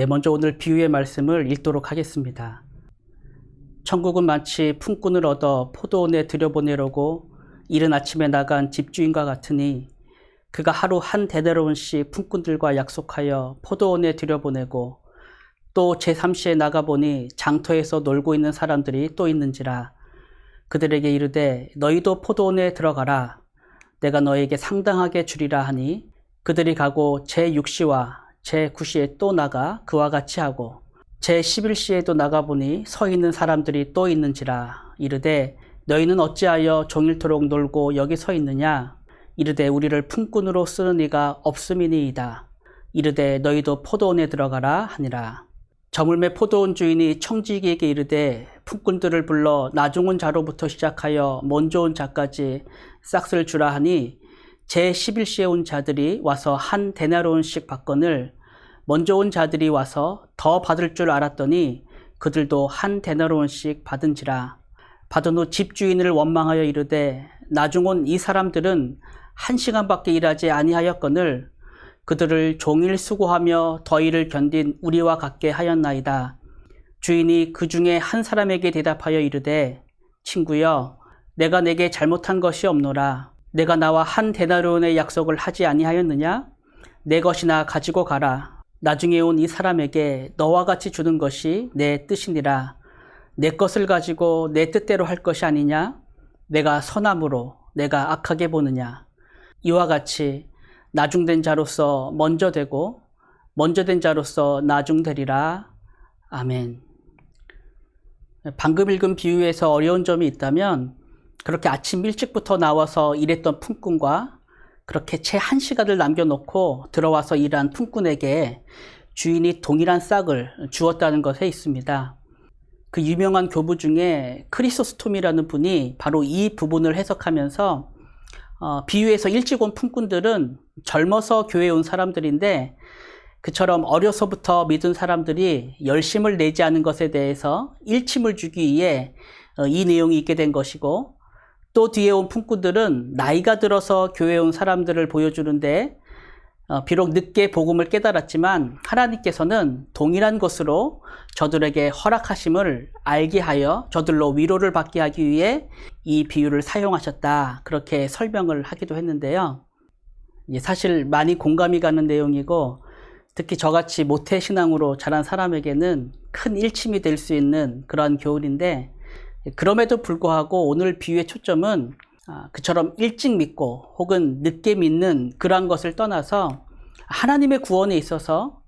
예, 먼저 오늘 비유의 말씀을 읽도록 하겠습니다. 천국은 마치 품꾼을 얻어 포도원에 들여보내려고 이른 아침에 나간 집주인과 같으니 그가 하루 한 대대로운씩 품꾼들과 약속하여 포도원에 들여보내고 또 제3시에 나가보니 장터에서 놀고 있는 사람들이 또 있는지라 그들에게 이르되 너희도 포도원에 들어가라 내가 너에게 상당하게 주리라 하니 그들이 가고 제6시와 제9시에 또 나가 그와 같이 하고 제11시에도 나가보니 서 있는 사람들이 또 있는지라 이르되 너희는 어찌하여 종일토록 놀고 여기 서 있느냐? 이르되 우리를 품꾼으로 쓰는 이가 없음이니이다. 이르되 너희도 포도원에 들어가라 하니라. 저물매 포도원 주인이 청지기에게 이르되 품꾼들을 불러 나중온 자로부터 시작하여 먼저 온 자까지 싹쓸 주라 하니 제11시에 온 자들이 와서 한 데나로온씩 받건을 먼저 온 자들이 와서 더 받을 줄 알았더니 그들도 한 데나로온씩 받은지라 받은 후 집주인을 원망하여 이르되 나중 온 이 사람들은 한 시간밖에 일하지 아니하였거늘 그들을 종일 수고하며 더위를 견딘 우리와 같게 하였나이다. 주인이 그 중에 한 사람에게 대답하여 이르되 친구여 내가 내게 잘못한 것이 없노라 내가 나와 한 데나리온의 약속을 하지 아니하였느냐? 내 것이나 가지고 가라. 나중에 온 이 사람에게 너와 같이 주는 것이 내 뜻이니라. 내 것을 가지고 내 뜻대로 할 것이 아니냐? 내가 선함으로 내가 악하게 보느냐? 이와 같이 나중된 자로서 먼저 되고 먼저 된 자로서 나중되리라. 아멘. 방금 읽은 비유에서 어려운 점이 있다면 그렇게 아침 일찍부터 나와서 일했던 품꾼과 그렇게 채 한 시간을 남겨놓고 들어와서 일한 품꾼에게 주인이 동일한 싹을 주었다는 것에 있습니다. 그 유명한 교부 중에 크리소스톰이라는 분이 바로 이 부분을 해석하면서 어, 비유에서 일찍 온 품꾼들은 젊어서 교회에 온 사람들인데 그처럼 어려서부터 믿은 사람들이 열심을 내지 않은 것에 대해서 일침을 주기 위해 어, 이 내용이 있게 된 것이고 또 뒤에 온 품꾼들은 나이가 들어서 교회에 온 사람들을 보여주는데 어, 비록 늦게 복음을 깨달았지만 하나님께서는 동일한 것으로 저들에게 허락하심을 알게 하여 저들로 위로를 받게 하기 위해 이 비유를 사용하셨다. 그렇게 설명을 하기도 했는데요. 사실 많이 공감이 가는 내용이고 특히 저같이 모태신앙으로 자란 사람에게는 큰 일침이 될 수 있는 그러한 교훈인데 그럼에도 불구하고 오늘 비유의 초점은 아, 그처럼 일찍 믿고 혹은 늦게 믿는 그러한 것을 떠나서 하나님의 구원에 있어서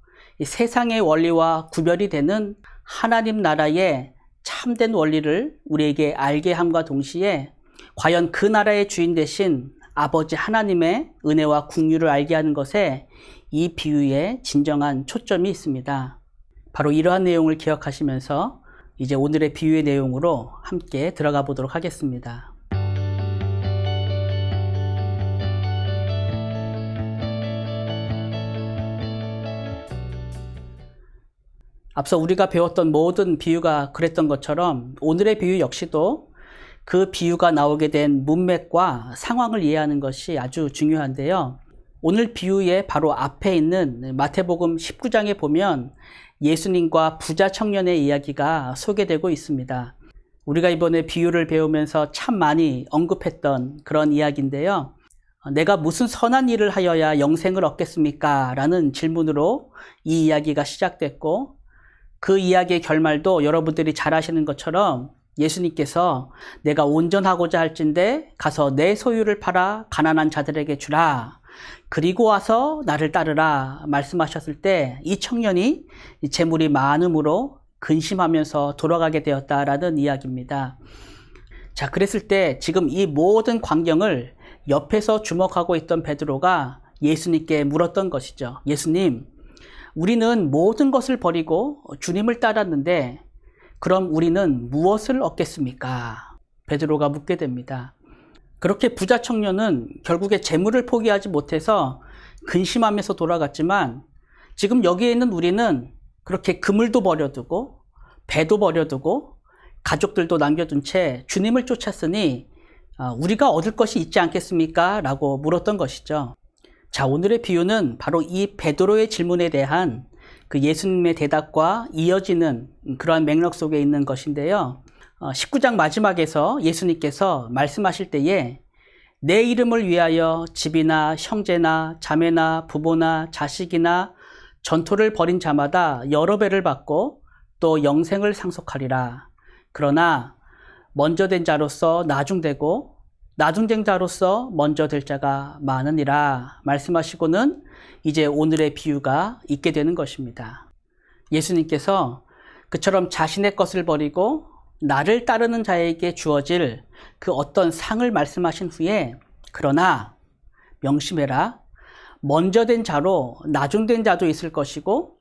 세상의 원리와 구별이 되는 하나님 나라의 참된 원리를 우리에게 알게 함과 동시에 과연 그 나라의 주인 대신 아버지 하나님의 은혜와 국류를 알게 하는 것에 이 비유에 진정한 초점이 있습니다. 바로 이러한 내용을 기억하시면서 이제 오늘의 비유의 내용으로 함께 들어가 보도록 하겠습니다. 앞서 우리가 배웠던 모든 비유가 그랬던 것처럼 오늘의 비유 역시도 그 비유가 나오게 된 문맥과 상황을 이해하는 것이 아주 중요한데요. 오늘 비유의 바로 앞에 있는 마태복음 19장에 보면 예수님과 부자 청년의 이야기가 소개되고 있습니다. 우리가 이번에 비유를 배우면서 참 많이 언급했던 그런 이야기인데요. 내가 무슨 선한 일을 하여야 영생을 얻겠습니까? 라는 질문으로 이 이야기가 시작됐고 그 이야기의 결말도 여러분들이 잘 아시는 것처럼 예수님께서 내가 온전하고자 할진데 가서 내 소유를 팔아 가난한 자들에게 주라. 그리고 와서 나를 따르라 말씀하셨을 때 이 청년이 재물이 많음으로 근심하면서 돌아가게 되었다라는 이야기입니다. 자, 그랬을 때 지금 이 모든 광경을 옆에서 주목하고 있던 베드로가 예수님께 물었던 것이죠. 예수님, 우리는 모든 것을 버리고 주님을 따랐는데 그럼 우리는 무엇을 얻겠습니까? 베드로가 묻게 됩니다. 그렇게 부자 청년은 결국에 재물을 포기하지 못해서 근심하면서 돌아갔지만 지금 여기에 있는 우리는 그렇게 그물도 버려두고 배도 버려두고 가족들도 남겨둔 채 주님을 쫓았으니 우리가 얻을 것이 있지 않겠습니까? 라고 물었던 것이죠. 자, 오늘의 비유는 바로 이 베드로의 질문에 대한 그 예수님의 대답과 이어지는 그러한 맥락 속에 있는 것인데요. 어, 19장 마지막에서 예수님께서 말씀하실 때에 내 이름을 위하여 집이나 형제나 자매나 부모나 자식이나 전토를 벌인 자마다 여러 배를 받고 또 영생을 상속하리라. 그러나 먼저 된 자로서 나중되고 나중된 자로서 먼저 될 자가 많으니라 말씀하시고는 이제 오늘의 비유가 있게 되는 것입니다. 예수님께서 그처럼 자신의 것을 버리고 나를 따르는 자에게 주어질 그 어떤 상을 말씀하신 후에 그러나 명심해라. 먼저 된 자로 나중된 자도 있을 것이고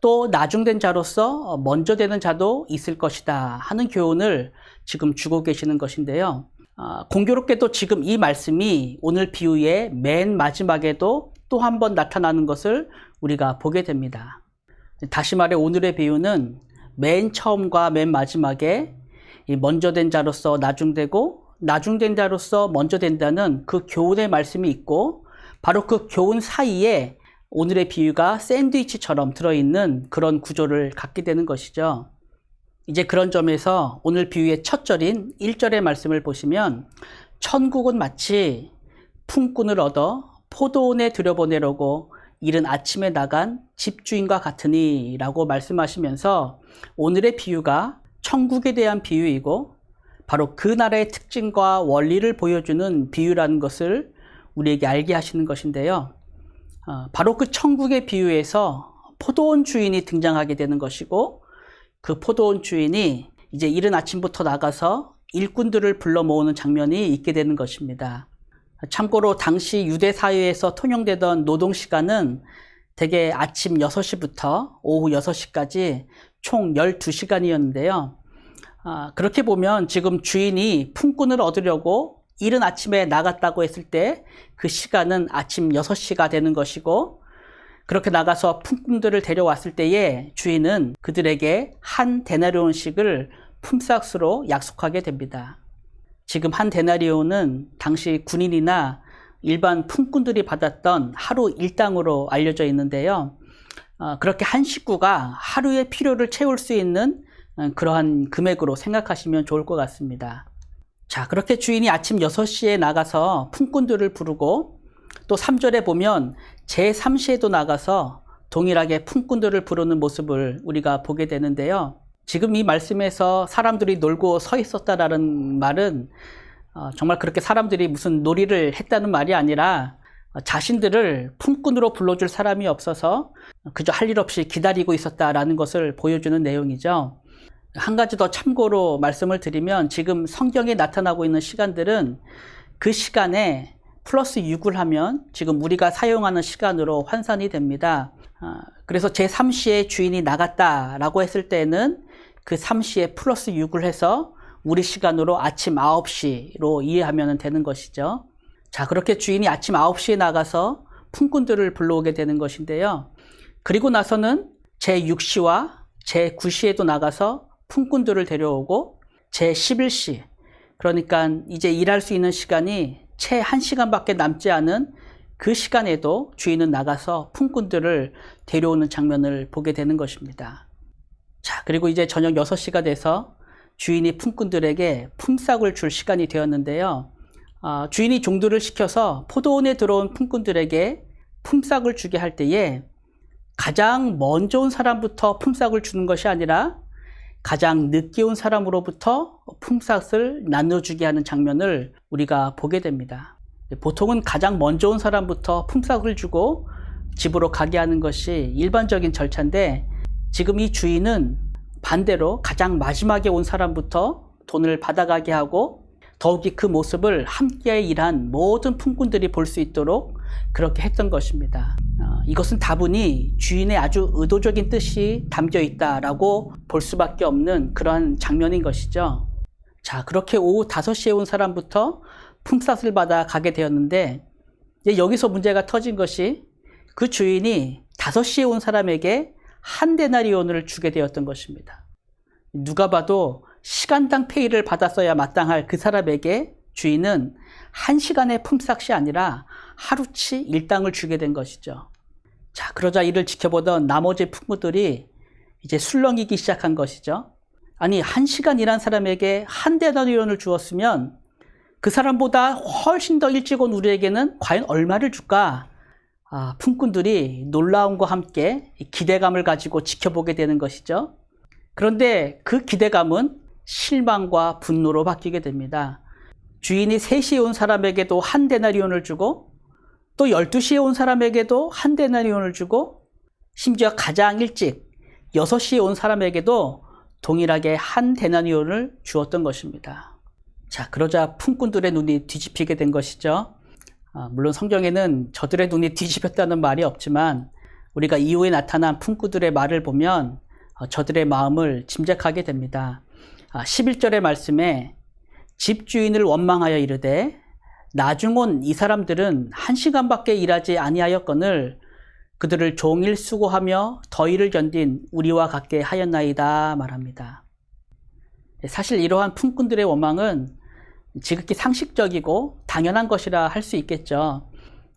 또 나중된 자로서 먼저 되는 자도 있을 것이다 하는 교훈을 지금 주고 계시는 것인데요. 아, 공교롭게도 지금 이 말씀이 오늘 비유의 맨 마지막에도 또 한 번 나타나는 것을 우리가 보게 됩니다. 다시 말해 오늘의 비유는 맨 처음과 맨 마지막에 먼저 된 자로서 나중되고 나중된 자로서 먼저 된다는 그 교훈의 말씀이 있고 바로 그 교훈 사이에 오늘의 비유가 샌드위치처럼 들어있는 그런 구조를 갖게 되는 것이죠. 이제 그런 점에서 오늘 비유의 첫 절인 1절의 말씀을 보시면 천국은 마치 품꾼을 얻어 포도원에 들여보내려고 이른 아침에 나간 집주인과 같으니 라고 말씀하시면서 오늘의 비유가 천국에 대한 비유이고 바로 그 나라의 특징과 원리를 보여주는 비유라는 것을 우리에게 알게 하시는 것인데요. 어, 바로 그 천국의 비유에서 포도원 주인이 등장하게 되는 것이고 그 포도원 주인이 이제 이른 아침부터 나가서 일꾼들을 불러 모으는 장면이 있게 되는 것입니다. 참고로 당시 유대 사회에서 통용되던 노동 시간은 대개 아침 6시부터 오후 6시까지 총 12시간이었는데요. 아, 그렇게 보면 지금 주인이 품꾼을 얻으려고 이른 아침에 나갔다고 했을 때 그 시간은 아침 6시가 되는 것이고 그렇게 나가서 품꾼들을 데려왔을 때에 주인은 그들에게 한 데나리온씩을 품삯으로 약속하게 됩니다. 지금 한 데나리온은 당시 군인이나 일반 품꾼들이 받았던 하루 일당으로 알려져 있는데요. 어, 그렇게 한 식구가 하루의 필요를 채울 수 있는 어, 그러한 금액으로 생각하시면 좋을 것 같습니다. 자, 그렇게 주인이 아침 6시에 나가서 품꾼들을 부르고 또 3절에 보면 제3시에도 나가서 동일하게 품꾼들을 부르는 모습을 우리가 보게 되는데요. 지금 이 말씀에서 사람들이 놀고 서 있었다라는 말은 어, 정말 그렇게 사람들이 무슨 놀이를 했다는 말이 아니라 자신들을 품꾼으로 불러줄 사람이 없어서 그저 할 일 없이 기다리고 있었다라는 것을 보여주는 내용이죠. 한 가지 더 참고로 말씀을 드리면 지금 성경에 나타나고 있는 시간들은 그 시간에 플러스 6을 하면 지금 우리가 사용하는 시간으로 환산이 됩니다. 아, 그래서 제 3시에 주인이 나갔다라고 했을 때는 그 3시에 플러스 6을 해서 우리 시간으로 아침 9시로 이해하면 되는 것이죠. 자, 그렇게 주인이 아침 9시에 나가서 품꾼들을 불러오게 되는 것인데요. 그리고 나서는 제6시와 제9시에도 나가서 품꾼들을 데려오고 제11시 그러니까 이제 일할 수 있는 시간이 채 1시간밖에 남지 않은 그 시간에도 주인은 나가서 품꾼들을 데려오는 장면을 보게 되는 것입니다. 자, 그리고 이제 저녁 6시가 돼서 주인이 품꾼들에게 품삯을 줄 시간이 되었는데요. 어, 주인이 종들을 시켜서 포도원에 들어온 품꾼들에게 품삯을 주게 할 때에 가장 먼저 온 사람부터 품삯을 주는 것이 아니라 가장 늦게 온 사람으로부터 품삯을 나눠주게 하는 장면을 우리가 보게 됩니다. 보통은 가장 먼저 온 사람부터 품삯을 주고 집으로 가게 하는 것이 일반적인 절차인데 지금 이 주인은 반대로 가장 마지막에 온 사람부터 돈을 받아가게 하고 더욱이 그 모습을 함께 일한 모든 품꾼들이 볼 수 있도록 그렇게 했던 것입니다. 어, 이것은 다분히 주인의 아주 의도적인 뜻이 담겨 있다라고 볼 수밖에 없는 그러한 장면인 것이죠. 자, 그렇게 오후 5시에 온 사람부터 품삯을 받아 가게 되었는데 여기서 문제가 터진 것이 그 주인이 5시에 온 사람에게 한 데나리온을 주게 되었던 것입니다. 누가 봐도 시간당 페이를 받았어야 마땅할 그 사람에게 주인은 한 시간의 품삯이 아니라 하루치 일당을 주게 된 것이죠. 자, 그러자 이를 지켜보던 나머지 풍부들이 이제 술렁이기 시작한 것이죠. 아니, 한 시간 일한 사람에게 한 데나리온을 주었으면 그 사람보다 훨씬 더 일찍 온 우리에게는 과연 얼마를 줄까? 아, 품꾼들이 놀라움과 함께 기대감을 가지고 지켜보게 되는 것이죠. 그런데 그 기대감은 실망과 분노로 바뀌게 됩니다. 주인이 3시에 온 사람에게도 한 데나리온을 주고 또 12시에 온 사람에게도 한 데나리온을 주고 심지어 가장 일찍 6시에 온 사람에게도 동일하게 한 데나리온을 주었던 것입니다. 자, 그러자 품꾼들의 눈이 뒤집히게 된 것이죠. 아, 물론 성경에는 저들의 눈이 뒤집혔다는 말이 없지만 우리가 이후에 나타난 품꾼들의 말을 보면 어, 저들의 마음을 짐작하게 됩니다. 아, 11절의 말씀에 집주인을 원망하여 이르되 나중 온 이 사람들은 한 시간밖에 일하지 아니하였거늘 그들을 종일 수고하며 더위를 견딘 우리와 같게 하였나이다 말합니다. 사실 이러한 품꾼들의 원망은 지극히 상식적이고 당연한 것이라 할 수 있겠죠.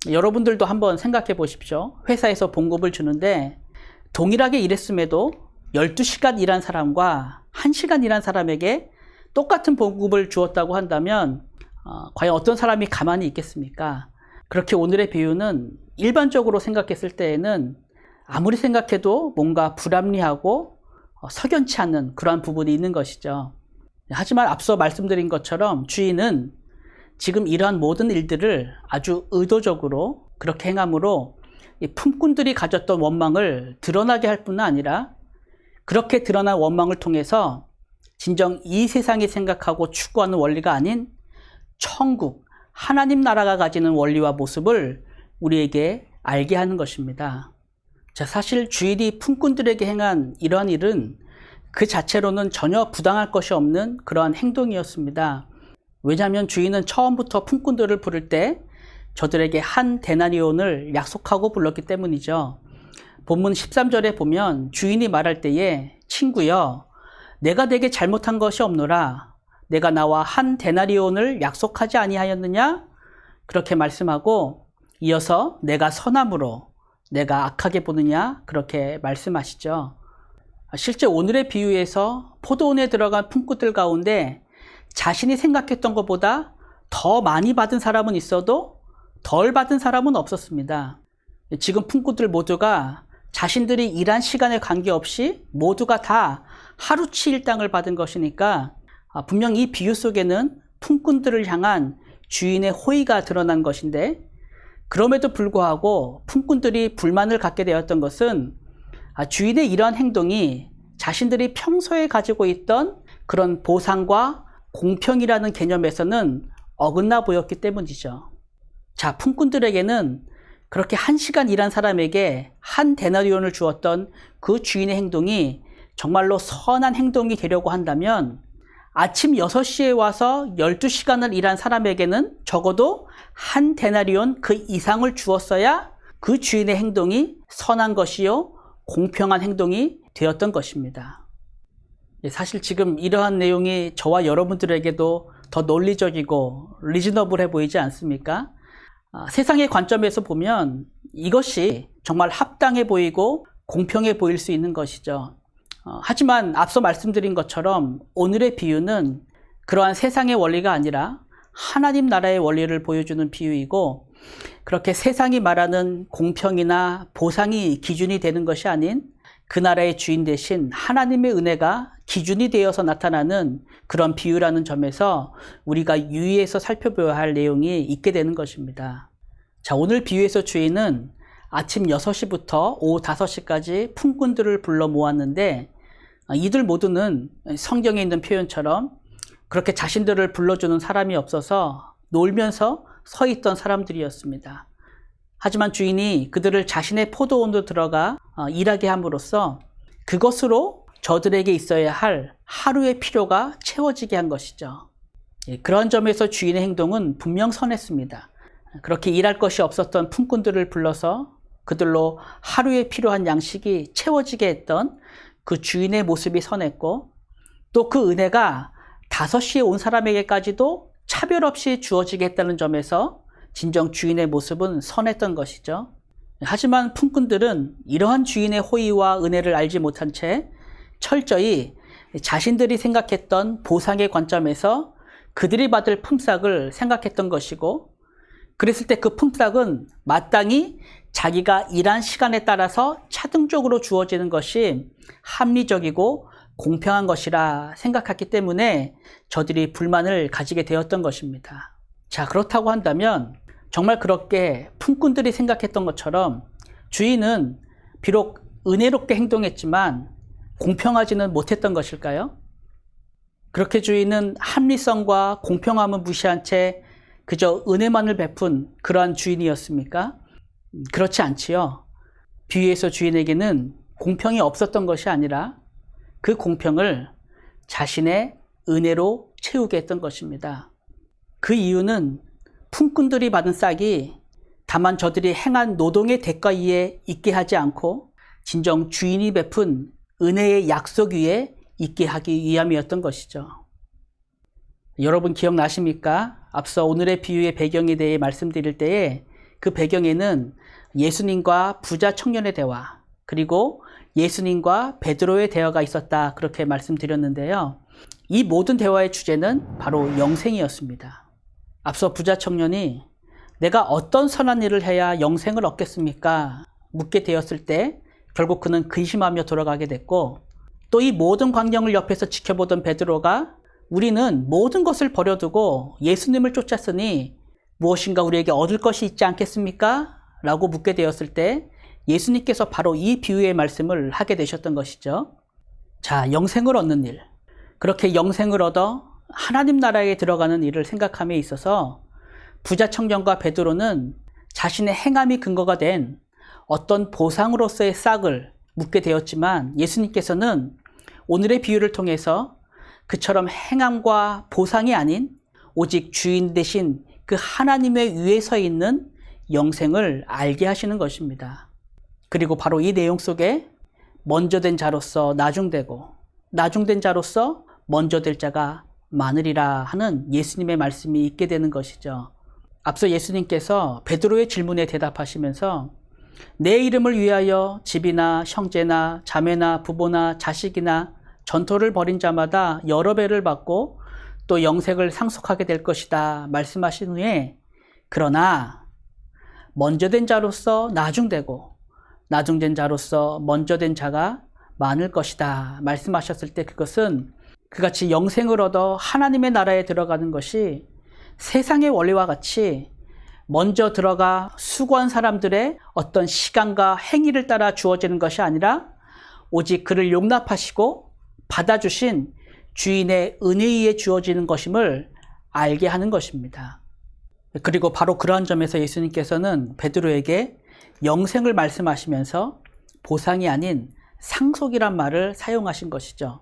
여러분들도 한번 생각해 보십시오. 회사에서 봉급을 주는데 동일하게 일했음에도 12시간 일한 사람과 1시간 일한 사람에게 똑같은 봉급을 주었다고 한다면 어, 과연 어떤 사람이 가만히 있겠습니까? 그렇게 오늘의 비유는 일반적으로 생각했을 때에는 아무리 생각해도 뭔가 불합리하고 어, 석연치 않는 그러한 부분이 있는 것이죠. 하지만 앞서 말씀드린 것처럼 주인은 지금 이러한 모든 일들을 아주 의도적으로 그렇게 행함으로 이 품꾼들이 가졌던 원망을 드러나게 할 뿐만 아니라 그렇게 드러난 원망을 통해서 진정 이 세상이 생각하고 추구하는 원리가 아닌 천국, 하나님 나라가 가지는 원리와 모습을 우리에게 알게 하는 것입니다. 자, 사실 주일이 품꾼들에게 행한 이러한 일은 그 자체로는 전혀 부당할 것이 없는 그러한 행동이었습니다. 왜냐하면 주인은 처음부터 품꾼들을 부를 때 저들에게 한 데나리온을 약속하고 불렀기 때문이죠. 본문 13절에 보면 주인이 말할 때에 친구여 내가 내게 잘못한 것이 없노라 내가 나와 한 데나리온을 약속하지 아니하였느냐 그렇게 말씀하고 이어서 내가 선함으로 내가 악하게 보느냐 그렇게 말씀하시죠. 실제 오늘의 비유에서 포도원에 들어간 품꾼들 가운데 자신이 생각했던 것보다 더 많이 받은 사람은 있어도 덜 받은 사람은 없었습니다. 지금 품꾼들 모두가 자신들이 일한 시간에 관계없이 모두가 다 하루치 일당을 받은 것이니까 아, 분명 이 비유 속에는 품꾼들을 향한 주인의 호의가 드러난 것인데 그럼에도 불구하고 품꾼들이 불만을 갖게 되었던 것은 아, 주인의 이러한 행동이 자신들이 평소에 가지고 있던 그런 보상과 공평이라는 개념에서는 어긋나 보였기 때문이죠. 자, 품꾼들에게는 그렇게 한 시간 일한 사람에게 한 데나리온을 주었던 그 주인의 행동이 정말로 선한 행동이 되려고 한다면 아침 6시에 와서 12시간을 일한 사람에게는 적어도 한 데나리온 그 이상을 주었어야 그 주인의 행동이 선한 것이요, 공평한 행동이 되었던 것입니다. 예, 사실 지금 이러한 내용이 저와 여러분들에게도 더 논리적이고 리즈너블해 보이지 않습니까? 아, 세상의 관점에서 보면 이것이 정말 합당해 보이고 공평해 보일 수 있는 것이죠. 어, 하지만 앞서 말씀드린 것처럼 오늘의 비유는 그러한 세상의 원리가 아니라 하나님 나라의 원리를 보여주는 비유이고 그렇게 세상이 말하는 공평이나 보상이 기준이 되는 것이 아닌 그 나라의 주인 대신 하나님의 은혜가 기준이 되어서 나타나는 그런 비유라는 점에서 우리가 유의해서 살펴봐야 할 내용이 있게 되는 것입니다. 자, 오늘 비유에서 주인은 아침 6시부터 오후 5시까지 품꾼들을 불러 모았는데 이들 모두는 성경에 있는 표현처럼 그렇게 자신들을 불러주는 사람이 없어서 놀면서 서 있던 사람들이었습니다. 하지만 주인이 그들을 자신의 포도원으로 들어가 어, 일하게 함으로써 그것으로 저들에게 있어야 할 하루의 필요가 채워지게 한 것이죠. 예, 그런 점에서 주인의 행동은 분명 선했습니다. 그렇게 일할 것이 없었던 품꾼들을 불러서 그들로 하루에 필요한 양식이 채워지게 했던 그 주인의 모습이 선했고 또 그 은혜가 5시에 온 사람에게까지도 차별 없이 주어지게 했다는 점에서 진정 주인의 모습은 선했던 것이죠. 하지만 품꾼들은 이러한 주인의 호의와 은혜를 알지 못한 채 철저히 자신들이 생각했던 보상의 관점에서 그들이 받을 품삯을 생각했던 것이고 그랬을 때 그 품삯은 마땅히 자기가 일한 시간에 따라서 차등적으로 주어지는 것이 합리적이고 공평한 것이라 생각했기 때문에 저들이 불만을 가지게 되었던 것입니다. 자, 그렇다고 한다면 정말 그렇게 품꾼들이 생각했던 것처럼 주인은 비록 은혜롭게 행동했지만 공평하지는 못했던 것일까요? 그렇게 주인은 합리성과 공평함을 무시한 채 그저 은혜만을 베푼 그러한 주인이었습니까? 음, 그렇지 않지요. 비유에서 주인에게는 공평이 없었던 것이 아니라 그 공평을 자신의 은혜로 채우게 했던 것입니다. 그 이유는 품꾼들이 받은 싹이 다만 저들이 행한 노동의 대가 위에 있게 하지 않고 진정 주인이 베푼 은혜의 약속 위에 있게 하기 위함이었던 것이죠. 여러분 기억나십니까? 앞서 오늘의 비유의 배경에 대해 말씀드릴 때에 그 배경에는 예수님과 부자 청년의 대화, 그리고 예수님과 베드로의 대화가 있었다. 그렇게 말씀드렸는데요. 이 모든 대화의 주제는 바로 영생이었습니다. 앞서 부자 청년이 내가 어떤 선한 일을 해야 영생을 얻겠습니까? 묻게 되었을 때 결국 그는 근심하며 돌아가게 됐고 또 이 모든 광경을 옆에서 지켜보던 베드로가 우리는 모든 것을 버려두고 예수님을 쫓았으니 무엇인가 우리에게 얻을 것이 있지 않겠습니까? 라고 묻게 되었을 때 예수님께서 바로 이 비유의 말씀을 하게 되셨던 것이죠. 자, 영생을 얻는 일. 그렇게 영생을 얻어 하나님 나라에 들어가는 일을 생각함에 있어서 부자 청년과 베드로는 자신의 행함이 근거가 된 어떤 보상으로서의 싹을 묻게 되었지만 예수님께서는 오늘의 비유를 통해서 그처럼 행함과 보상이 아닌 오직 주인 대신 그 하나님의 위에 서 있는 영생을 알게 하시는 것입니다. 그리고 바로 이 내용 속에 먼저 된 자로서 나중되고 나중된 자로서 먼저 될 자가 많으리라 하는 예수님의 말씀이 있게 되는 것이죠. 앞서 예수님께서 베드로의 질문에 대답하시면서 내 이름을 위하여 집이나 형제나 자매나 부모나 자식이나 전토를 벌인 자마다 여러 배를 받고 또 영생을 상속하게 될 것이다 말씀하신 후에 그러나 먼저 된 자로서 나중되고 나중된 자로서 먼저 된 자가 많을 것이다 말씀하셨을 때 그것은 그같이 영생을 얻어 하나님의 나라에 들어가는 것이 세상의 원리와 같이 먼저 들어가 수고한 사람들의 어떤 시간과 행위를 따라 주어지는 것이 아니라 오직 그를 용납하시고 받아주신 주인의 은혜에 주어지는 것임을 알게 하는 것입니다. 그리고 바로 그러한 점에서 예수님께서는 베드로에게 영생을 말씀하시면서 보상이 아닌 상속이란 말을 사용하신 것이죠.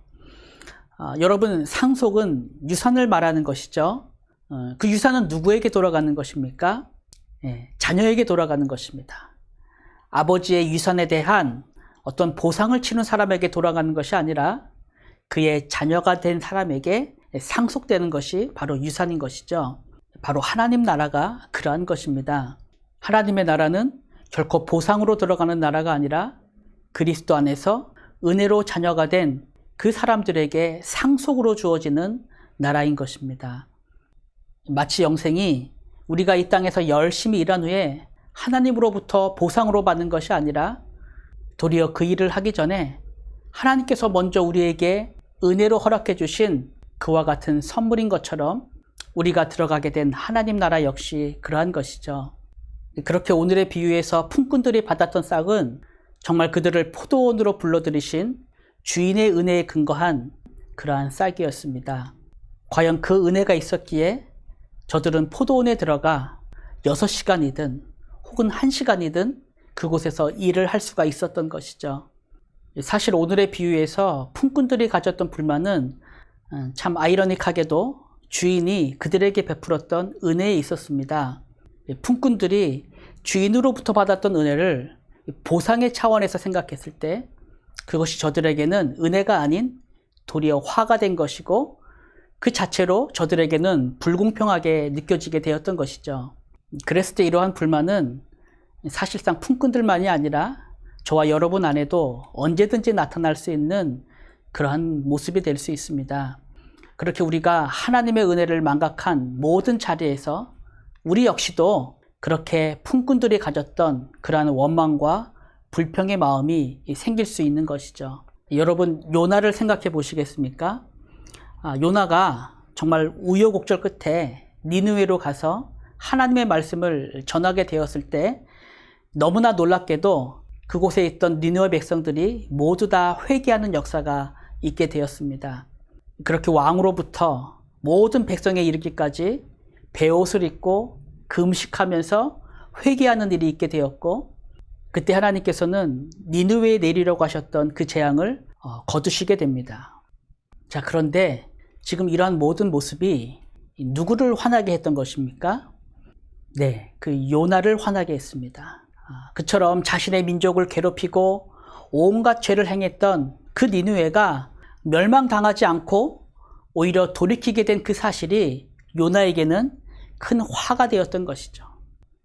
어, 여러분, 상속은 유산을 말하는 것이죠. 어, 그 유산은 누구에게 돌아가는 것입니까? 예, 자녀에게 돌아가는 것입니다. 아버지의 유산에 대한 어떤 보상을 치는 사람에게 돌아가는 것이 아니라 그의 자녀가 된 사람에게 상속되는 것이 바로 유산인 것이죠. 바로 하나님 나라가 그러한 것입니다. 하나님의 나라는 결코 보상으로 들어가는 나라가 아니라 그리스도 안에서 은혜로 자녀가 된 그 사람들에게 상속으로 주어지는 나라인 것입니다. 마치 영생이 우리가 이 땅에서 열심히 일한 후에 하나님으로부터 보상으로 받는 것이 아니라 도리어 그 일을 하기 전에 하나님께서 먼저 우리에게 은혜로 허락해 주신 그와 같은 선물인 것처럼 우리가 들어가게 된 하나님 나라 역시 그러한 것이죠. 그렇게 오늘의 비유에서 품꾼들이 받았던 싹은 정말 그들을 포도원으로 불러들이신 주인의 은혜에 근거한 그러한 싹이었습니다. 과연 그 은혜가 있었기에 저들은 포도원에 들어가 6시간이든 혹은 1시간이든 그곳에서 일을 할 수가 있었던 것이죠. 사실 오늘의 비유에서 품꾼들이 가졌던 불만은 어, 참 아이러닉하게도 주인이 그들에게 베풀었던 은혜에 있었습니다. 품꾼들이 주인으로부터 받았던 은혜를 보상의 차원에서 생각했을 때 그것이 저들에게는 은혜가 아닌 도리어 화가 된 것이고 그 자체로 저들에게는 불공평하게 느껴지게 되었던 것이죠. 그랬을 때 이러한 불만은 사실상 품꾼들만이 아니라 저와 여러분 안에도 언제든지 나타날 수 있는 그러한 모습이 될 수 있습니다. 그렇게 우리가 하나님의 은혜를 망각한 모든 자리에서 우리 역시도 그렇게 품꾼들이 가졌던 그러한 원망과 불평의 마음이 생길 수 있는 것이죠. 여러분, 요나를 생각해 보시겠습니까? 아, 요나가 정말 우여곡절 끝에 니느웨로 가서 하나님의 말씀을 전하게 되었을 때 너무나 놀랍게도 그곳에 있던 니느웨 백성들이 모두 다 회개하는 역사가 있게 되었습니다. 그렇게 왕으로부터 모든 백성에 이르기까지 베옷을 입고 금식하면서 회개하는 일이 있게 되었고 그때 하나님께서는 니느웨에 내리려고 하셨던 그 재앙을 어, 거두시게 됩니다. 자, 그런데 지금 이러한 모든 모습이 누구를 화나게 했던 것입니까? 네, 그 요나를 화나게 했습니다. 아, 그처럼 자신의 민족을 괴롭히고 온갖 죄를 행했던 그 니누에가 멸망당하지 않고 오히려 돌이키게 된 그 사실이 요나에게는 큰 화가 되었던 것이죠.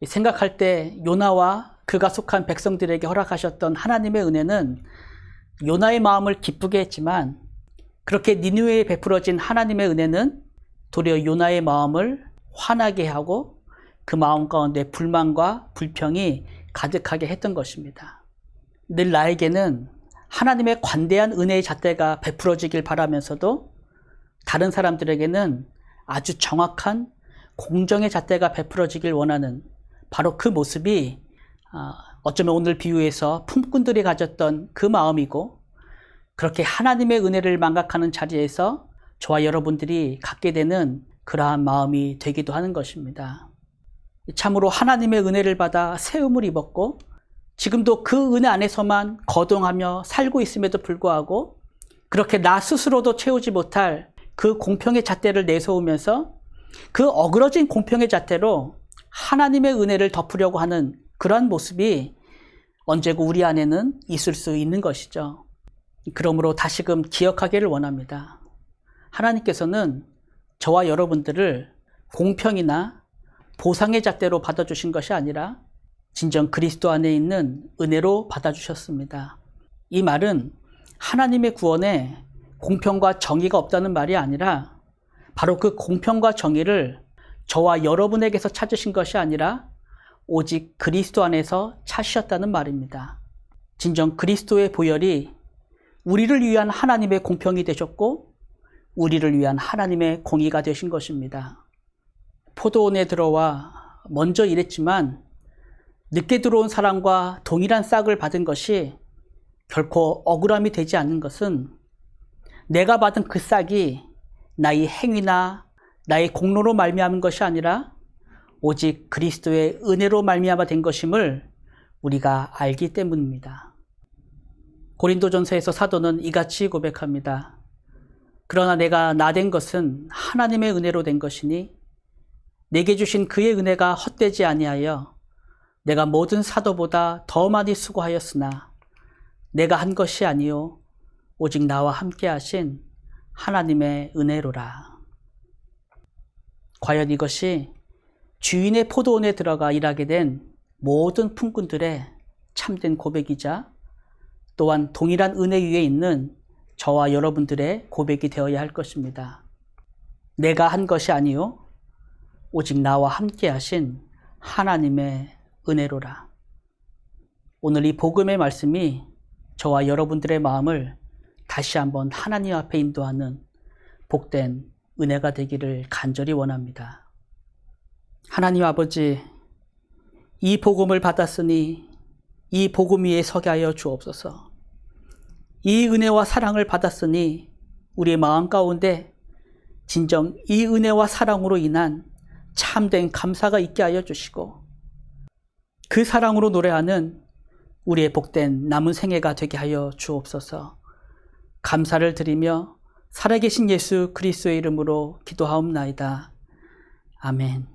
생각할 때 요나와 그가 속한 백성들에게 허락하셨던 하나님의 은혜는 요나의 마음을 기쁘게 했지만 그렇게 니누에에 베풀어진 하나님의 은혜는 도리어 요나의 마음을 화나게 하고 그 마음 가운데 불만과 불평이 가득하게 했던 것입니다. 늘 나에게는 하나님의 관대한 은혜의 잣대가 베풀어지길 바라면서도 다른 사람들에게는 아주 정확한 공정의 잣대가 베풀어지길 원하는 바로 그 모습이 아, 어쩌면 오늘 비유에서 품꾼들이 가졌던 그 마음이고 그렇게 하나님의 은혜를 망각하는 자리에서 저와 여러분들이 갖게 되는 그러한 마음이 되기도 하는 것입니다. 참으로 하나님의 은혜를 받아 세움을 입었고 지금도 그 은혜 안에서만 거동하며 살고 있음에도 불구하고 그렇게 나 스스로도 채우지 못할 그 공평의 잣대를 내세우면서 그 어그러진 공평의 잣대로 하나님의 은혜를 덮으려고 하는 그러한 모습이 언제고 우리 안에는 있을 수 있는 것이죠. 그러므로 다시금 기억하기를 원합니다. 하나님께서는 저와 여러분들을 공평이나 보상의 잣대로 받아주신 것이 아니라 진정 그리스도 안에 있는 은혜로 받아주셨습니다. 이 말은 하나님의 구원에 공평과 정의가 없다는 말이 아니라 바로 그 공평과 정의를 저와 여러분에게서 찾으신 것이 아니라 오직 그리스도 안에서 찾으셨다는 말입니다. 진정 그리스도의 보혈이 우리를 위한 하나님의 공평이 되셨고 우리를 위한 하나님의 공의가 되신 것입니다. 포도원에 들어와 먼저 일했지만 늦게 들어온 사람과 동일한 싹을 받은 것이 결코 억울함이 되지 않는 것은 내가 받은 그 싹이 나의 행위나 나의 공로로 말미암은 것이 아니라 오직 그리스도의 은혜로 말미암아 된 것임을 우리가 알기 때문입니다. 고린도전서에서 사도는 이같이 고백합니다. 그러나 내가 나 된 것은 하나님의 은혜로 된 것이니 내게 주신 그의 은혜가 헛되지 아니하여 내가 모든 사도보다 더 많이 수고하였으나 내가 한 것이 아니요 오직 나와 함께 하신 하나님의 은혜로라. 과연 이것이 주인의 포도원에 들어가 일하게 된 모든 품꾼들의 참된 고백이자 또한 동일한 은혜 위에 있는 저와 여러분들의 고백이 되어야 할 것입니다. 내가 한 것이 아니요 오직 나와 함께 하신 하나님의 은혜로라. 오늘 이 복음의 말씀이 저와 여러분들의 마음을 다시 한번 하나님 앞에 인도하는 복된 은혜가 되기를 간절히 원합니다. 하나님 아버지, 이 복음을 받았으니 이 복음 위에 서게 하여 주옵소서. 이 은혜와 사랑을 받았으니 우리의 마음 가운데 진정 이 은혜와 사랑으로 인한 참된 감사가 있게 하여 주시고 그 사랑으로 노래하는 우리의 복된 남은 생애가 되게 하여 주옵소서. 감사를 드리며 살아계신 예수 그리스도의 이름으로 기도하옵나이다. 아멘.